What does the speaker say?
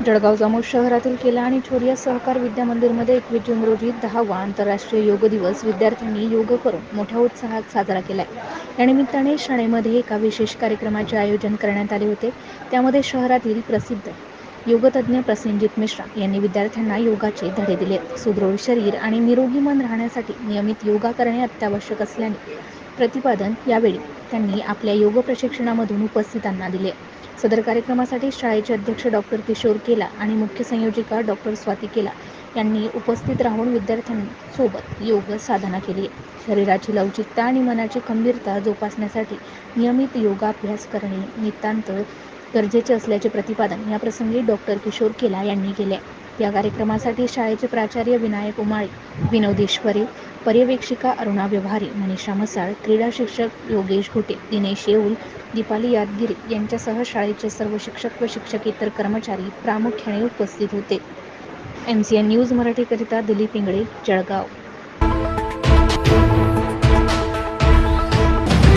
जळगाव जामोद शहरातील केला आणि छोरिया सहकार विद्या मंदिरमध्ये एकवीस जून रोजी दहावा आंतरराष्ट्रीय योग दिवस विद्यार्थ्यांनी योग करून मोठ्या उत्साहात साजरा केलाय. या निमित्ताने शाळेमध्ये एका विशेष कार्यक्रमाचे आयोजन करण्यात आले होते. त्यामध्ये शहरातील प्रसिद्ध योगतज्ञ प्रसेनजित मिश्रा यांनी विद्यार्थ्यांना योगाचे धडे दिले. सुदृढ शरीर आणि निरोगी मन राहण्यासाठी नियमित योगा करणे अत्यावश्यक असल्याने प्रतिपादन यावेळी त्यांनी आपल्या योग प्रशिक्षणामधून उपस्थितांना दिले. सदर कार्यक्रमासाठी शाळेचे अध्यक्ष डॉक्टर किशोर केला आणि मुख्य संयोजिका डॉक्टर स्वाती केला. यांनी उपस्थित राहून विद्यार्थ्यांसोबत योग साधना केली. शरीराची लवचिकता आणि मनाची खंबीरता जोपासण्यासाठी नियमित योगाभ्यास करणे नितांत गरजेचे असल्याचे प्रतिपादन याप्रसंगी डॉक्टर किशोर केला यांनी केले. या कार्यक्रमासाठी शाळेचे प्राचार्य विनायक उमाळे विनोद ईश्वरे पर्यवेक्षिका अरुणा व्यवहारी मनीषा मसाळ क्रीडा शिक्षक योगेश घुटे दिनेश येऊल दीपाली यादगिरी यांच्यासह शाळेचे सर्व शिक्षक व शिक्षकेतर कर्मचारी प्रामुख्याने उपस्थित होते. एम सी एन न्यूज मराठीकरिता दिलीप इंगळे जळगाव.